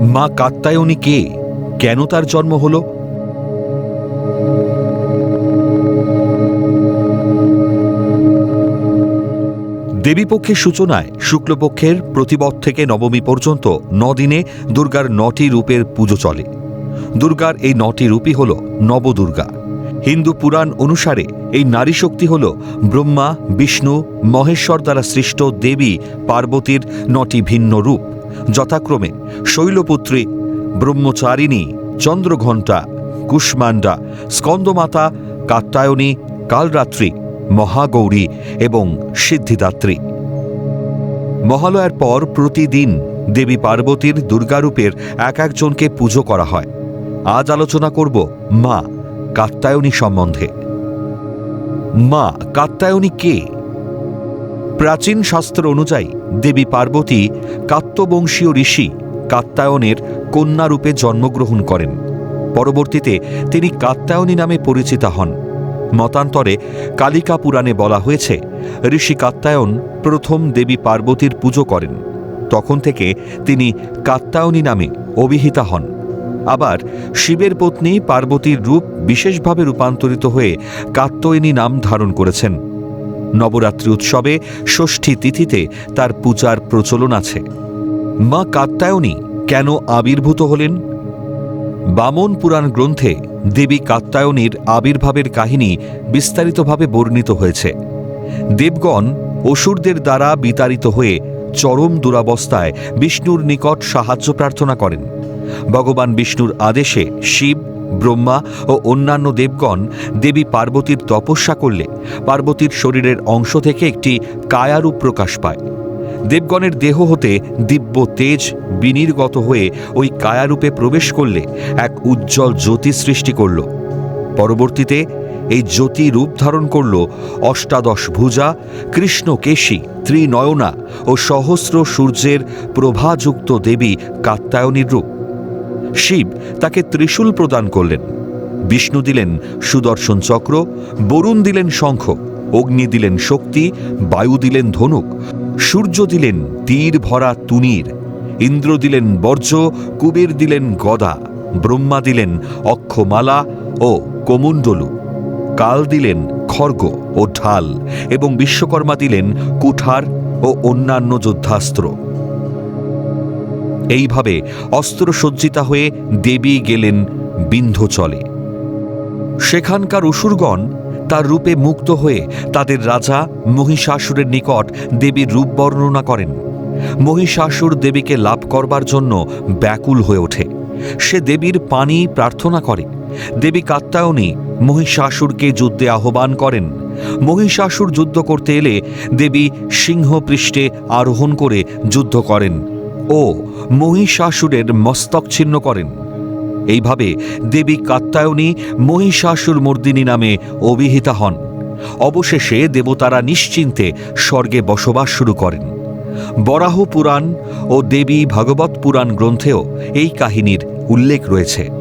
মা কাত্তায়নী কে? কেন তার জন্ম হলো? দেবীপক্ষের সূচনায় শুক্লপক্ষের প্রতিবদ থেকে নবমী পর্যন্ত নদিনে দুর্গার নটি রূপের পুজো চলে। দুর্গার এই নটি রূপই হল নবদুর্গা। হিন্দু পুরাণ অনুসারে এই নারী শক্তি হল ব্রহ্মা, বিষ্ণু, মহেশ্বর দ্বারা সৃষ্ট দেবী পার্বতীর নটি ভিন্ন রূপ। যথাক্রমে শৈলপুত্রী, ব্রহ্মচারিণী, চন্দ্রঘণ্টা, কুষ্মাণ্ডা, স্কন্দমাতা, কাত্যায়নী, কালরাত্রি, মহাগৌরী এবং সিদ্ধিদাত্রী। মহালয়ার পর প্রতিদিন দেবী পার্বতীর দুর্গারূপের এক একজনকে পুজো করা হয়। আজ আলোচনা করব মা কাত্যায়নী সম্বন্ধে। মা কাত্যায়নী কে? প্রাচীন শাস্ত্র অনুযায়ী দেবী পার্বতী কাত্যবংশীয় ঋষি কাত্যায়নের কন্যারূপে জন্মগ্রহণ করেন। পরবর্তীতে তিনি কাত্যায়নী নামে পরিচিতা হন। মতান্তরে কালিকা পুরাণে বলা হয়েছে, ঋষি কাত্যায়ন প্রথম দেবী পার্বতীর পুজো করেন। তখন থেকে তিনি কাত্যায়নী নামে অভিহিতা হন। আবার শিবের পত্নী পার্বতীর রূপ বিশেষভাবে রূপান্তরিত হয়ে কাত্যায়নী নাম ধারণ করেছেন। নবরাত্রি উৎসবে ষষ্ঠী তিথিতে তার পূজার প্রচলন আছে। মা কাত্যায়নী কেন আবির্ভূত হলেন? বামন পুরাণ গ্রন্থে দেবী কাত্যায়নীর আবির্ভাবের কাহিনী বিস্তারিতভাবে বর্ণিত হয়েছে। দেবগণ অসুরদের দ্বারা বিতাড়িত হয়ে চরম দুরাবস্থায় বিষ্ণুর নিকট সাহায্য প্রার্থনা করেন। ভগবান বিষ্ণুর আদেশে শিব ব্রহ্মা ও অন্যান্য দেবগণ দেবী পার্বতীর তপস্যা করলে পার্বতীর শরীরের অংশ থেকে একটি কায়ারূপ প্রকাশ পায়। দেবগণের দেহ হতে দিব্য তেজ বিনির্গত হয়ে ওই কায়ারূপে প্রবেশ করলে এক উজ্জ্বল জ্যোতি সৃষ্টি করল। পরবর্তীতে এই জ্যোতি রূপ ধারণ করল অষ্টাদশ ভুজা কৃষ্ণ কেশী ত্রিনয়না ও সহস্র সূর্যের প্রভাযুক্ত দেবী কাত্যায়নীর রূপ। শিব তাকে ত্রিশূল প্রদান করলেন। বিষ্ণু দিলেন সুদর্শন চক্র, বরুণ দিলেন শঙ্খ, অগ্নি দিলেন শক্তি, বায়ু দিলেন ধনুক, সূর্য দিলেন তীর ভরা তুনির ইন্দ্র দিলেন বর্জ্য, কুবের দিলেন গদা, ব্রহ্মা দিলেন অক্ষমালা ও কোমণ্ডলু, কাল দিলেন খর্গ ও ঢাল এবং বিশ্বকর্মা দিলেন কুঠার ও অন্যান্য যোদ্ধাস্ত্র। এইভাবে অস্ত্রসজ্জিতা হয়ে দেবী গেলেন বিন্ধ্যচলে। সেখানকার অসুরগণ তার রূপে মুক্ত হয়ে তাদের রাজা মহিষাসুরের নিকট দেবীর রূপ বর্ণনা করেন। মহিষাসুর দেবীকে লাভ করবার জন্য ব্যাকুল হয়ে ওঠে। সে দেবীর পানি প্রার্থনা করে। দেবী কাত্যায়নী মহিষাসুরকে যুদ্ধে আহ্বান করেন। মহিষাসুর যুদ্ধ করতে এলে দেবী সিংহ পৃষ্ঠে আরোহণ করে যুদ্ধ করেন। ও মহিষাসুরের মস্তক ছিন্ন করেন। এইভাবে দেবী কাত্তায়নী মহিষাসুর মর্দিনী নামে অভিহিতা হন। অবশেষে দেবতারা নিশ্চিন্তে স্বর্গে বসবাস শুরু করেন। বরাহ পুরাণ ও দেবী ভাগবত পুরাণ গ্রন্থেও এই কাহিনীর উল্লেখ রয়েছে।